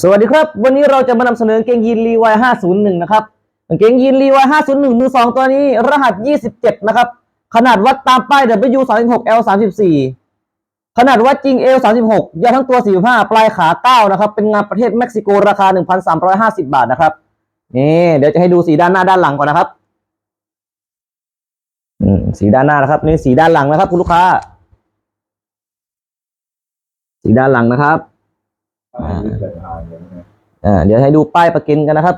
สวัสดีครับ วันนี้เราจะมานำเสนอเกงยีนรีวาย501 นะครับเกงยีนรีวาย501 มือสองตัวนี้ รหัส 27 นะครับ ขนาดวัดตามป้าย W 3 6 L 34ขนาดวัดจริง L 36ยาวทั้งตัว 45 ปลายขา 9 นะครับ เป็นงานประเทศเม็กซิโกราคา 1,350 บาทนะครับ นี่เดี๋ยวจะให้ดูสีด้านหน้าด้านหลังก่อนนะครับสีด้านหน้านะครับ นี่สีด้านหลังนะครับ คุณลูกค้า สีด้านหลังนะครับาเกิดอ่านอย่างนี้อ่าเดี๋ยวให้ดูป้ายประกันกันนะครับ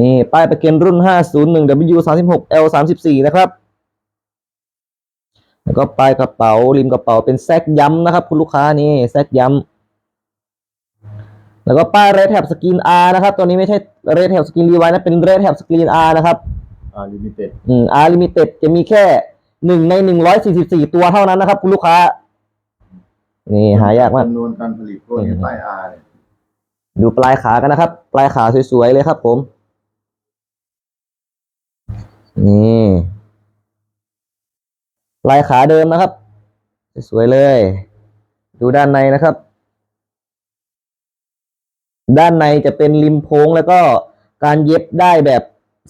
นี่ป้ายประกันรุ่น 501 W 36 L 34 นะครับแล้วก็ป้ายกระเป๋าริมกระเป๋าเป็นแซกย้ำนะครับ คุณลูกค้านี่แซกย้ำแล้วก็ป้ายเรทแท็บสกรีน R นะครับ ตัวนี้ไม่ใช่เรทแท็บสกรีนรีไวนะเป็นเรทแท็บสกรีน R นะครับอ่าลิมิเต็ดอืม R limited จะมีแค่หนึ่งในหนึ่งร้อยสี่สิบสี่ตัวเท่านั้นนะครับ คุณลูกค้า นี่หายากมากจำนวนการผลิตพวกนี้อืมใต้อาเนี่ยดูปลายขากันนะครับ ปลายขาสวยๆเลยครับผม นี่ปลายขาเดิมนะครับ สวยๆเลย ดูด้านในนะครับ ด้านในจะเป็นริมโพ้งแล้วก็การเย็บได้แบบ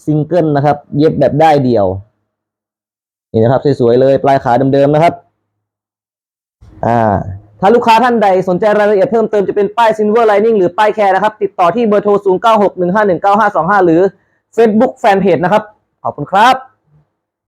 ซิงเกิลนะครับ เย็บแบบได้เดี่ยว นี่นะครับสวยๆเลย ปลายขาเดิมๆนะครับ อ่า ถ้าลูกค้าท่านใดสนใจรายละเอียดเพิ่มเติมจะเป็นป้าย Silver Lining หรือป้ายแคร์นะครับ ติดต่อที่เบอร์โทร 0961519525 หรือ Facebook Fanpage นะครับ ขอบคุณครับ